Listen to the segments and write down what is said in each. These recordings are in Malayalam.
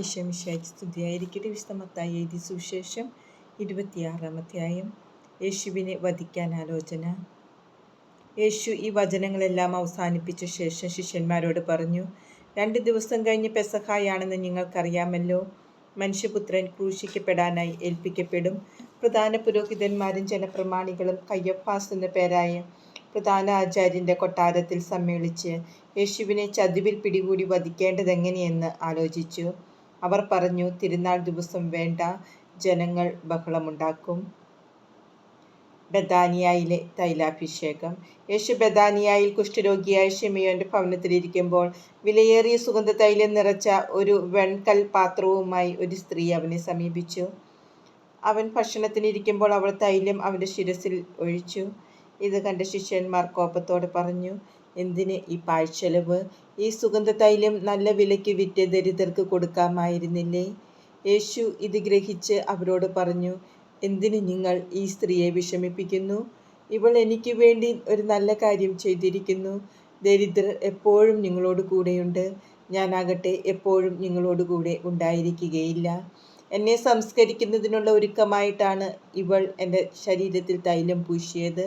യേശമിശായി സ്തുതിയായിരിക്കട്ടെ വിശുദ്ധമത്തായി എഴുതി സുവിശേഷം ഇരുപത്തിയാറാം അധ്യായം യേശുവിനെ വധിക്കാൻ ആലോചന. യേശു ഈ വചനങ്ങളെല്ലാം അവസാനിപ്പിച്ച ശേഷം ശിഷ്യന്മാരോട് പറഞ്ഞു രണ്ട് ദിവസം കഴിഞ്ഞ് പെസഹായാണെന്ന് നിങ്ങൾക്കറിയാമല്ലോ. മനുഷ്യപുത്രൻ ക്രൂശിക്കപ്പെടാനായി ഏൽപ്പിക്കപ്പെടും. പ്രധാന പുരോഹിതന്മാരും ജനപ്രമാണികളും കയ്യപ്പാസ് എന്ന പേരായ പ്രധാന ആചാര്യന്റെ കൊട്ടാരത്തിൽ സമ്മേളിച്ച് യേശുവിനെ ചതിവിൽ പിടികൂടി വധിക്കേണ്ടതെങ്ങനെയെന്ന് ആലോചിച്ചു. അവർ പറഞ്ഞു തിരുനാൾ ദിവസം വേണ്ട ജനങ്ങൾ ബഹളമുണ്ടാക്കും. ബദാനിയായിലെ തൈലാഭിഷേകം. യേശു ബദാനിയായിൽ കുഷ്ഠരോഗിയായ ഷിമിയോന്റെ ഭവനത്തിലിരിക്കുമ്പോൾ വിലയേറിയ സുഗന്ധ തൈലം നിറച്ച ഒരു വെൺകൽ പാത്രവുമായി ഒരു സ്ത്രീ അവനെ സമീപിച്ചു. അവൻ ഭക്ഷണത്തിനിരിക്കുമ്പോൾ അവൾ തൈലം അവന്റെ ശിരസിൽ ഒഴിച്ചു. ഇത് കണ്ട ശിഷ്യന്മാർ കോപത്തോടെ പറഞ്ഞു എന്തിന് ഈ പാഴ്ചെലവ്? ഈ സുഗന്ധ തൈലം നല്ല വിലയ്ക്ക് വിറ്റ് ദരിദ്രർക്ക് കൊടുക്കാമായിരുന്നില്ലേ? യേശു ഇത് ഗ്രഹിച്ച് അവരോട് പറഞ്ഞു എന്തിന് നിങ്ങൾ ഈ സ്ത്രീയെ വിഷമിപ്പിക്കുന്നു? ഇവൾ എനിക്ക് വേണ്ടി ഒരു നല്ല കാര്യം ചെയ്തിരിക്കുന്നു. ദരിദ്രർ എപ്പോഴും നിങ്ങളോട് കൂടെയുണ്ട്. ഞാനാകട്ടെ എപ്പോഴും നിങ്ങളോട് കൂടെ ഉണ്ടായിരിക്കുകയില്ല. എന്നെ സംസ്കരിക്കുന്നതിനുള്ള ഒരുക്കമായിട്ടാണ് ഇവൾ എന്റെ ശരീരത്തിൽ തൈലം പൂശിയത്.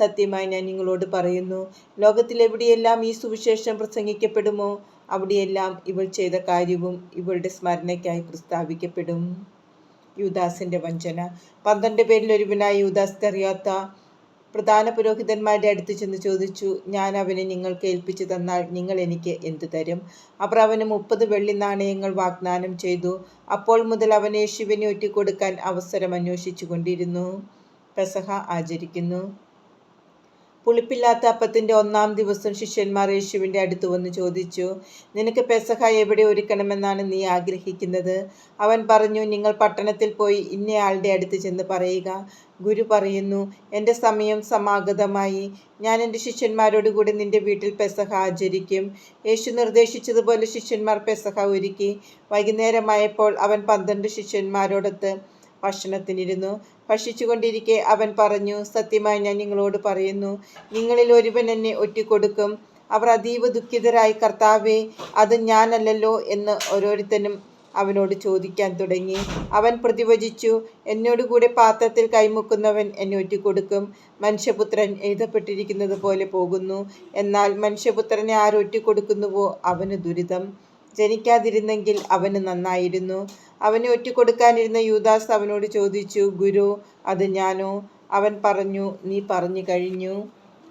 സത്യമായി ഞാൻ നിങ്ങളോട് പറയുന്നു ലോകത്തിലെവിടെയെല്ലാം ഈ സുവിശേഷം പ്രസംഗിക്കപ്പെടുമോ അവിടെയെല്ലാം ഇവൾ ചെയ്ത കാര്യവും ഇവളുടെ സ്മരണയ്ക്കായി പ്രസ്താവിക്കപ്പെടും. യുദാസിന്റെ വഞ്ചന. പന്ത്രണ്ട് പേരിൽ ഒരുവനായ യുദാസ് അറിയാത്ത പ്രധാന പുരോഹിതന്മാരുടെ അടുത്ത് ചെന്ന് ചോദിച്ചു ഞാൻ അവനെ നിങ്ങൾക്ക് ഏൽപ്പിച്ചു തന്നാൽ നിങ്ങൾ എനിക്ക് എന്തു തരും? അവർ അവന് മുപ്പത് വെള്ളി നാണയങ്ങൾ വാഗ്ദാനം ചെയ്തു. അപ്പോൾ മുതൽ അവൻ യേശുവിനെ ഒറ്റിക്കൊടുക്കാൻ അവസരം അന്വേഷിച്ചു കൊണ്ടിരുന്നു പെസഹ ആചരിക്കുന്നു. പുളിപ്പില്ലാത്ത അപ്പത്തിന്റെ ഒന്നാം ദിവസം ശിഷ്യന്മാർ യേശുവിന്റെ അടുത്ത് വന്ന് ചോദിച്ചു നിനക്ക് പെസഹ എവിടെ ഒരുക്കണമെന്നാണ് നീ ആഗ്രഹിക്കുന്നത്? അവൻ പറഞ്ഞു നിങ്ങൾ പട്ടണത്തിൽ പോയി ഇന്നയാളുടെ അടുത്ത് ചെന്ന് പറയുക. ഗുരു പറയുന്നു എന്റെ സമയം സമാഗതമായി. ഞാൻ എന്റെ ശിഷ്യന്മാരോട് കൂടി നിന്റെ വീട്ടിൽ പെസഹ ആചരിക്കും. യേശു നിർദ്ദേശിച്ചതുപോലെ ശിഷ്യന്മാർ പെസഹ ഒരുക്കി. വൈകുന്നേരമായപ്പോൾ അവൻ പന്ത്രണ്ട് ശിഷ്യന്മാരോടൊത്ത് ഭക്ഷണത്തിനിരുന്നു. ഭക്ഷിച്ചുകൊണ്ടിരിക്കെ അവൻ പറഞ്ഞു സത്യമായി ഞാൻ നിങ്ങളോട് പറയുന്നു നിങ്ങളിൽ ഒരുവൻ എന്നെ ഒറ്റിക്കൊടുക്കും. അവർ അതീവ ദുഃഖിതരായി കർത്താവേ അത് ഞാനല്ലല്ലോ എന്ന് ഓരോരുത്തരും അവനോട് ചോദിക്കാൻ തുടങ്ങി. അവൻ പ്രതിവചിച്ചു എന്നോടുകൂടെ പാത്രത്തിൽ കൈമുക്കുന്നവൻ എന്നെ ഒറ്റിക്കൊടുക്കും. മനുഷ്യപുത്രൻ എഴുതപ്പെട്ടിരിക്കുന്നത് പോലെ പോകുന്നു. എന്നാൽ മനുഷ്യപുത്രനെ ആരൊറ്റിക്കൊടുക്കുന്നുവോ അവന് ദുരിതം. ജനിക്കാതിരുന്നെങ്കിൽ അവന് നന്നായിരുന്നു. അവനെ ഒറ്റിക്കൊടുക്കാനിരുന്ന യൂദാസ് അവനോട് ചോദിച്ചു ഗുരു അത് ഞാനോ? അവൻ പറഞ്ഞു നീ പറഞ്ഞു കഴിഞ്ഞു.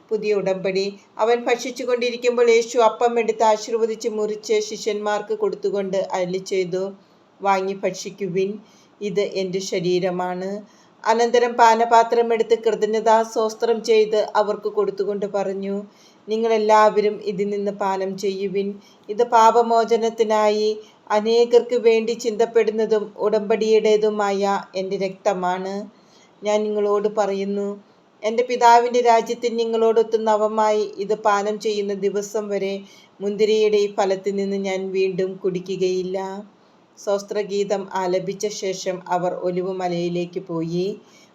പുതിയ ഉടമ്പടി. അവൻ ഭക്ഷിച്ചു കൊണ്ടിരിക്കുമ്പോൾ യേശു അപ്പം എടുത്ത് ആശീർവദിച്ച് മുറിച്ച് ശിഷ്യന്മാർക്ക് കൊടുത്തുകൊണ്ട് അല്ലി ചെയ്തു വാങ്ങി ഭക്ഷിക്കുവിൻ. ഇത് എന്റെ ശരീരമാണ്. അനന്തരം പാനപാത്രം എടുത്ത് കൃതജ്ഞതാസ്തോത്രം ചെയ്ത് അവർക്ക് കൊടുത്തുകൊണ്ട് പറഞ്ഞു നിങ്ങളെല്ലാവരും ഇതിൽ നിന്ന് പാനം ചെയ്യുവിൻ. ഇത് പാപമോചനത്തിനായി അനേകർക്ക് വേണ്ടി ചിന്തപ്പെടുന്നതും ഉടമ്പടിയുടേതുമായ എന്റെ രക്തമാണ്. ഞാൻ നിങ്ങളോട് പറയുന്നു എന്റെ പിതാവിന്റെ രാജ്യത്തിൽ നിങ്ങളോടൊത്ത് നവമായി ഇത് പാനം ചെയ്യുന്ന ദിവസം വരെ മുന്തിരിയുടെ ഈ ഫലത്തിൽ നിന്ന് ഞാൻ വീണ്ടും കുടിക്കുകയില്ല. സ്വസ്ത്രഗീതം ആലപിച്ച ശേഷം അവർ ഒലിവുമലയിലേക്ക് പോയി.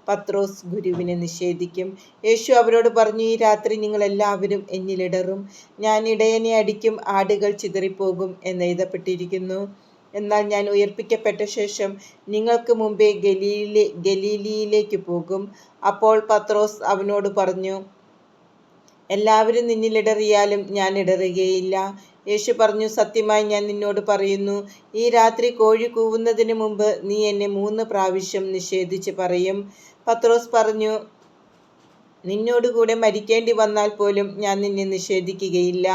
പത്രോസ് ഗുരുവിനെ നിഷേധിക്കും. യേശു അവരോട് പറഞ്ഞു ഈ രാത്രി നിങ്ങൾ എല്ലാവരും എന്നിലിടറും. ഞാൻ ഇടയനെ അടിക്കും ആടുകൾ ചിതറിപ്പോകും എന്നെഴുതപ്പെട്ടിരിക്കുന്നു എന്നാൽ ഞാൻ ഉയർപ്പിക്കപ്പെട്ട ശേഷം നിങ്ങൾക്ക് മുമ്പേ ഗലീലി ഗലീലിയിലേക്ക് പോകും. അപ്പോൾ പത്രോസ് അവനോട് പറഞ്ഞു എല്ലാവരും നിന്നിലിടറിയാലും ഞാൻ ഇടറുകയില്ല. യേശു പറഞ്ഞു സത്യമായി ഞാൻ നിന്നോട് പറയുന്നു ഈ രാത്രി കോഴി കൂവുന്നതിന് മുമ്പ് നീ എന്നെ മൂന്ന് പ്രാവശ്യം നിഷേധിച്ച് പറയും. പത്രോസ് പറഞ്ഞു നിന്നോടുകൂടെ മരിക്കേണ്ടി വന്നാൽ പോലും ഞാൻ നിന്നെ നിഷേധിക്കുകയില്ല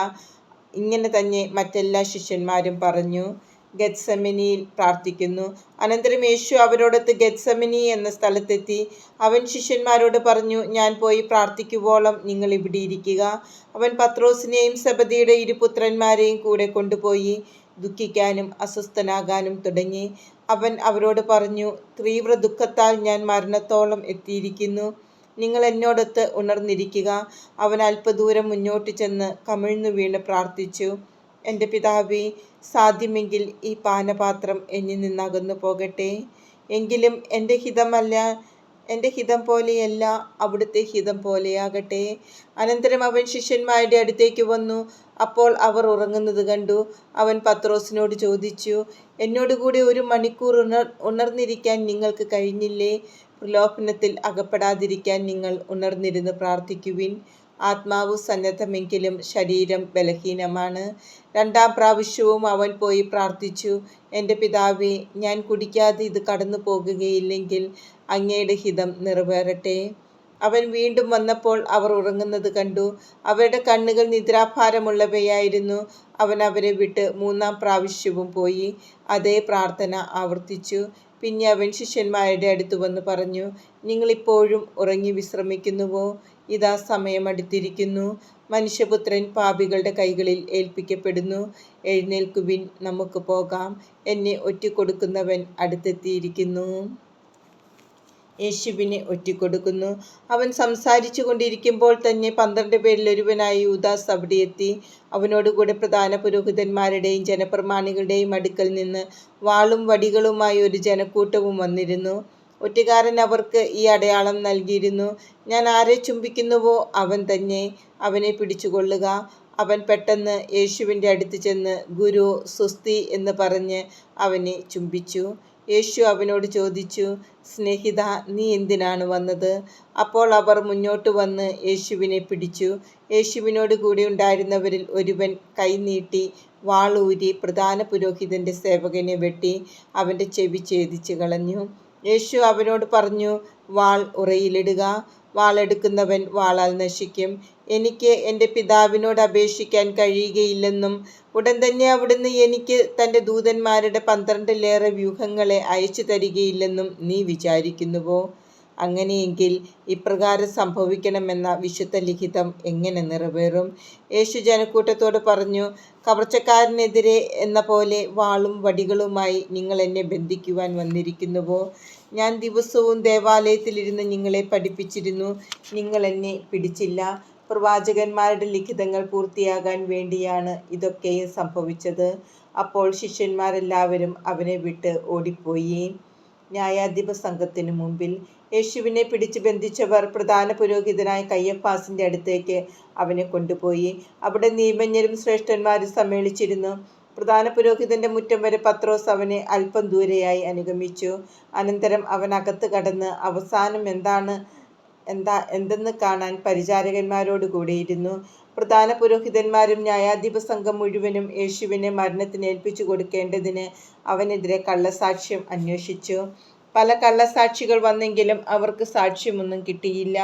ഇങ്ങനെ തന്നെ മറ്റെല്ലാ ശിഷ്യന്മാരും പറഞ്ഞു. ഗത്സമിനിയിൽ പ്രാർത്ഥിക്കുന്നു. അനന്തരം യേശു അവരോടൊത്ത് ഗത്സമിനി എന്ന സ്ഥലത്തെത്തി. അവൻ ശിഷ്യന്മാരോട് പറഞ്ഞു ഞാൻ പോയി പ്രാർത്ഥിക്കുവോളം നിങ്ങൾ ഇവിടെ ഇരിക്കുക. അവൻ പത്രോസിനെയും സബദിയുടെ ഇരുപുത്രന്മാരെയും കൂടെ കൊണ്ടുപോയി. ദുഃഖിക്കാനും അസ്വസ്ഥനാകാനും തുടങ്ങി. അവൻ അവരോട് പറഞ്ഞു തീവ്ര ദുഃഖത്താൽ ഞാൻ മരണത്തോളം എത്തിയിരിക്കുന്നു. നിങ്ങൾ എന്നോടൊത്ത് ഉണർന്നിരിക്കുക. അവൻ അല്പദൂരം മുന്നോട്ട് ചെന്ന് കമിഴ്ന്നു വീണ് പ്രാർത്ഥിച്ചു എന്റെ പിതാവി സാധ്യമെങ്കിൽ ഈ പാനപാത്രം എന്നിൽ നിന്നകന്നു പോകട്ടെ. എങ്കിലും എന്റെ ഹിതമല്ല എന്റെ ഹിതം പോലെയല്ല അവിടുത്തെ ഹിതം പോലെയാകട്ടെ. അനന്തരം അവൻ ശിഷ്യന്മാരുടെ അടുത്തേക്ക് വന്നു. അപ്പോൾ അവർ ഉറങ്ങുന്നത് കണ്ടു. അവൻ പത്രോസിനോട് ചോദിച്ചു എന്നോടുകൂടി ഒരു മണിക്കൂർ ഉണർ ഉണർന്നിരിക്കാൻ നിങ്ങൾക്ക് കഴിഞ്ഞില്ലേ? പ്രലോഭനത്തിൽ അകപ്പെടാതിരിക്കാൻ നിങ്ങൾ ഉണർന്നിരുന്ന് പ്രാർത്ഥിക്കുവിൻ. ആത്മാവ് സന്നദ്ധമെങ്കിലും ശരീരം ബലഹീനമാണ്. രണ്ടാം പ്രാവശ്യവും അവൻ പോയി പ്രാർത്ഥിച്ചു എന്റെ പിതാവേ ഞാൻ കുടിക്കാതെ ഇത് കടന്നു പോകുകയില്ലെങ്കിൽ അങ്ങയുടെ ഹിതം നിറവേറട്ടെ അവൻ വീണ്ടും വന്നപ്പോൾ അവർ ഉറങ്ങുന്നത് കണ്ടു. അവരുടെ കണ്ണുകൾ നിദ്രാഭാരമുള്ളവയായിരുന്നു. അവൻ അവരെ വിട്ട് മൂന്നാം പ്രാവശ്യവും പോയി. അതേ പ്രാർത്ഥന ആവർത്തിച്ചു. പിന്നെ അവൻ ശിഷ്യന്മാരുടെ അടുത്ത് വന്ന് പറഞ്ഞു നിങ്ങളിപ്പോഴും ഉറങ്ങി വിശ്രമിക്കുന്നുവോ? ഇതാ സമയം അടുത്തിരിക്കുന്നു. മനുഷ്യപുത്രൻ പാപികളുടെ കൈകളിൽ ഏൽപ്പിക്കപ്പെടുന്നു. എഴുന്നേൽക്കുവിൻ നമുക്ക് പോകാം. എന്നെ ഒറ്റിക്കൊടുക്കുന്നവൻ അടുത്തെത്തിയിരിക്കുന്നു. യേശുവിനെ ഒറ്റിക്കൊടുക്കുന്നു. അവൻ സംസാരിച്ചു കൊണ്ടിരിക്കുമ്പോൾ തന്നെ പന്ത്രണ്ട് പേരിൽ ഒരുവനായ യൂദാസ് അവിടെ എത്തി. അവനോടുകൂടെ പ്രധാന പുരോഹിതന്മാരുടെയും ജനപ്രമാണികളുടെയും അടുക്കൽ നിന്ന് വാളും വടികളുമായി ഒരു ജനക്കൂട്ടവും വന്നിരുന്നു. ഒറ്റുകാരൻ അവർക്ക് ഈ അടയാളം നൽകിയിരുന്നു. ഞാൻ ആരെ ചുംബിക്കുന്നുവോ അവൻ തന്നെ അവനെ പിടിച്ചുകൊള്ളുക. അവൻ പെട്ടെന്ന് യേശുവിന്റെ അടുത്ത് ചെന്ന് ഗുരു സുസ്തി എന്ന് പറഞ്ഞ് അവനെ ചുംബിച്ചു. യേശു അവനോട് ചോദിച്ചു സ്നേഹിത നീ എന്തിനാണ് വന്നത്? അപ്പോൾ അവർ മുന്നോട്ട് വന്ന് യേശുവിനെ പിടിച്ചു. യേശുവിനോട് കൂടി ഉണ്ടായിരുന്നവരിൽ ഒരുവൻ കൈനീട്ടി വാളൂരി പ്രധാന പുരോഹിതന്റെ സേവകനെ വെട്ടി അവന്റെ ചെവി ഛേദിച്ചു കളഞ്ഞു. യേശു അവനോട് പറഞ്ഞു വാൾ ഉറയിലിടുക. വാളെടുക്കുന്നവൻ വാളാൽ നശിക്കും. എനിക്ക് എന്റെ പിതാവിനോട് അപേക്ഷിക്കാൻ കഴിയുകയില്ലെന്നും ഉടൻ തന്നെ അവിടുന്ന് എനിക്ക് തന്റെ ദൂതന്മാരുടെ പന്ത്രണ്ടിലേറെ വ്യൂഹങ്ങളെ അയച്ചു തരികയില്ലെന്നും നീ വിചാരിക്കുന്നുവോ? അങ്ങനെയെങ്കിൽ ഇപ്രകാരം സംഭവിക്കണമെന്ന വിശുദ്ധ ലിഖിതം എങ്ങനെ നിറവേറും? യേശു ജനക്കൂട്ടത്തോട് പറഞ്ഞു കവർച്ചക്കാരനെതിരെ എന്ന പോലെ വാളും വടികളുമായി നിങ്ങൾ എന്നെ ബന്ധിക്കുവാൻ വന്നിരിക്കുന്നുവോ? ഞാൻ ദിവസവും ദേവാലയത്തിലിരുന്ന് നിങ്ങളെ പഠിപ്പിച്ചിരുന്നു. നിങ്ങൾ എന്നെ പിടിച്ചില്ല. പ്രവാചകന്മാരുടെ ലിഖിതങ്ങൾ പൂർത്തിയാകാൻ വേണ്ടിയാണ് ഇതൊക്കെയും സംഭവിച്ചത്. അപ്പോൾ ശിഷ്യന്മാരെല്ലാവരും അവനെ വിട്ട് ഓടിപ്പോയി. ന്യായാധിപ സംഘത്തിനു മുമ്പിൽ യേശുവിനെ പിടിച്ചു ബന്ധിച്ചവർ പ്രധാന പുരോഹിതനായ കയ്യപ്പാസിന്റെ അടുത്തേക്ക് അവനെ കൊണ്ടുപോയി. അവിടെ നിയമജ്ഞരും ശ്രേഷ്ഠന്മാരും സമ്മേളിച്ചിരുന്നു. പ്രധാന പുരോഹിതന്റെ മുറ്റം വരെ പത്രോസ് അവനെ അല്പം ദൂരെയായി അനുഗമിച്ചു. അനന്തരം അവൻ അകത്ത് കടന്ന് അവസാനം എന്താണ് എന്താ എന്തെന്ന് കാണാൻ പരിചാരകന്മാരോട് കൂടിയിരുന്നു. പ്രധാന പുരോഹിതന്മാരും ന്യായാധിപ സംഘം മുഴുവനും യേശുവിനെ മരണത്തിന് ഏൽപ്പിച്ചു കൊടുക്കേണ്ടതിന് അവനെതിരെ കള്ളസാക്ഷ്യം അന്വേഷിച്ചു. പല കള്ളസാക്ഷികൾ വന്നെങ്കിലും അവർക്ക് സാക്ഷ്യമൊന്നും കിട്ടിയില്ല.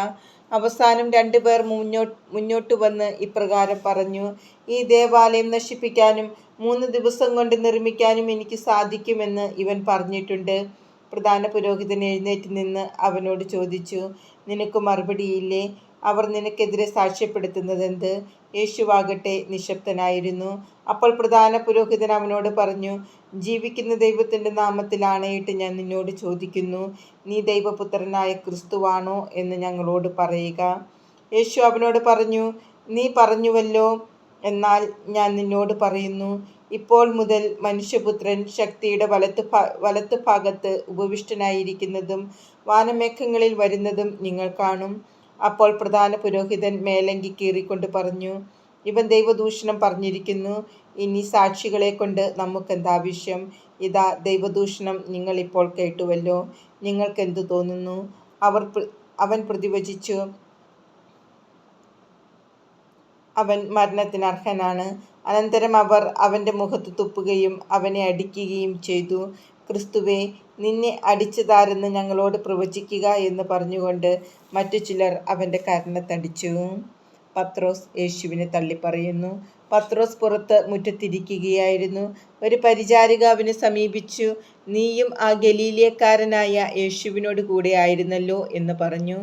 അവസാനം രണ്ടുപേർ മുന്നോട്ട് മുന്നോട്ട് വന്ന് ഇപ്രകാരം പറഞ്ഞു ഈ ദേവാലയം നശിപ്പിക്കാനും മൂന്ന് ദിവസം കൊണ്ട് നിർമ്മിക്കാനും എനിക്ക് സാധിക്കുമെന്ന് ഇവൻ പറഞ്ഞിട്ടുണ്ട്. പ്രധാന പുരോഹിതൻ എഴുന്നേറ്റ് നിന്ന് അവനോട് ചോദിച്ചു നിനക്ക് മറുപടിയില്ലേ അവർ നിനക്കെതിരെ സാക്ഷ്യപ്പെടുത്തുന്നത് എന്ത് യേശുവാകട്ടെ നിശബ്ദനായിരുന്നു. അപ്പോൾ പ്രധാന പുരോഹിതൻ അവനോട് പറഞ്ഞു ജീവിക്കുന്ന ദൈവത്തിന്റെ നാമത്തിൽ ഞാൻ നിന്നോട് ചോദിക്കുന്നു. നീ ദൈവപുത്രനായ ക്രിസ്തുവാണോ എന്ന് ഞങ്ങളോട് പറയുക. യേശു അവനോട് പറഞ്ഞു നീ പറഞ്ഞുവല്ലോ. എന്നാൽ ഞാൻ നിന്നോട് പറയുന്നു ഇപ്പോൾ മുതൽ മനുഷ്യപുത്രൻ ശക്തിയുടെ വലത്ത് വലത്ത് ഭാഗത്ത് ഉപവിഷ്ടനായിരിക്കുന്നതും വാനമേഘങ്ങളിൽ വരുന്നതും നിങ്ങൾ കാണും. അപ്പോൾ പ്രധാന പുരോഹിതൻ മേലങ്കി കീറിക്കൊണ്ട് പറഞ്ഞു ഇവൻ ദൈവദൂഷണം പറഞ്ഞിരിക്കുന്നു. ഇനി സാക്ഷികളെ കൊണ്ട് നമുക്കെന്താവശ്യം ഇതാ ദൈവദൂഷണം നിങ്ങൾ ഇപ്പോൾ കേട്ടുവല്ലോ. നിങ്ങൾക്കെന്തു തോന്നുന്നു? അവർ അവൻ പ്രതിവചിച്ചു അവൻ മരണത്തിന് അർഹനാണ്. അനന്തരം അവർ അവന്റെ മുഖത്ത് തുപ്പുകയും അവനെ അടിക്കുകയും ചെയ്തു. ക്രിസ്തുവേ നിന്നെ അടിച്ചതാരെന്ന് ഞങ്ങളോട് പ്രവചിക്കുക എന്ന് പറഞ്ഞുകൊണ്ട് മറ്റു ചിലർ അവന്റെ കരണത്തടിച്ചു പത്രോസ് യേശുവിനെ തള്ളിപ്പറയുന്നു. പത്രോസ് പുറത്ത് മുറ്റത്തിരിക്കുകയായിരുന്നു. ഒരു പരിചാരിക അവനെ സമീപിച്ചു. നീയും ആ ഗലീലിയക്കാരനായ യേശുവിനോട് കൂടെ ആയിരുന്നല്ലോ എന്ന് പറഞ്ഞു.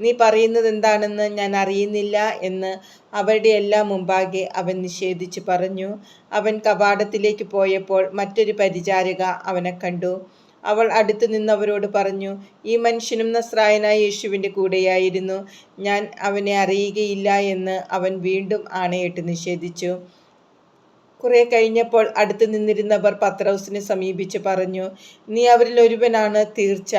നീ പറയുന്നത് എന്താണെന്ന് ഞാൻ അറിയുന്നില്ല എന്ന് അവരുടെ എല്ലാം മുമ്പാകെ അവൻ നിഷേധിച്ച് പറഞ്ഞു. അവൻ കവാടത്തിലേക്ക് പോയപ്പോൾ മറ്റൊരു പരിചാരിക അവനെ കണ്ടു. അവൾ അടുത്തു നിന്നവരോട് പറഞ്ഞു ഈ മനുഷ്യനും നസ്രായനായ യേശുവിന്റെ കൂടെയായിരുന്നു. ഞാൻ അവനെ അറിയുകയില്ല എന്ന് അവൻ വീണ്ടും ആണയിട്ട് നിഷേധിച്ചു. കുറെ കഴിഞ്ഞപ്പോൾ അടുത്ത് നിന്നിരുന്നവർ പത്രൗസിനെ സമീപിച്ച് പറഞ്ഞു നീ അവരിൽ ഒരുവനാണ് തീർച്ച.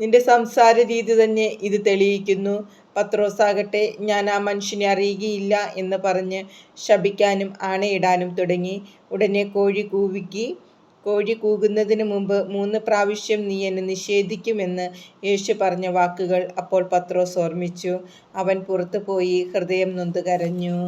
നിന്റെ സംസാര രീതി തന്നെ ഇത് തെളിയിക്കുന്നു. പത്രോസാകട്ടെ ഞാൻ ആ മനുഷ്യനെ അറിയുകയില്ല എന്ന് പറഞ്ഞ് ശപിക്കാനും ആണയിടാനും തുടങ്ങി. ഉടനെ കോഴി കൂവിക്കി കോഴി കൂകുന്നതിന് മുമ്പ് മൂന്ന് പ്രാവശ്യം നീ എന്നെ നിഷേധിക്കുമെന്ന് യേശു പറഞ്ഞ വാക്കുകൾ അപ്പോൾ പത്രോസ് ഓർമ്മിച്ചു. അവൻ പുറത്തു പോയി ഹൃദയം നൊന്ത് കരഞ്ഞു.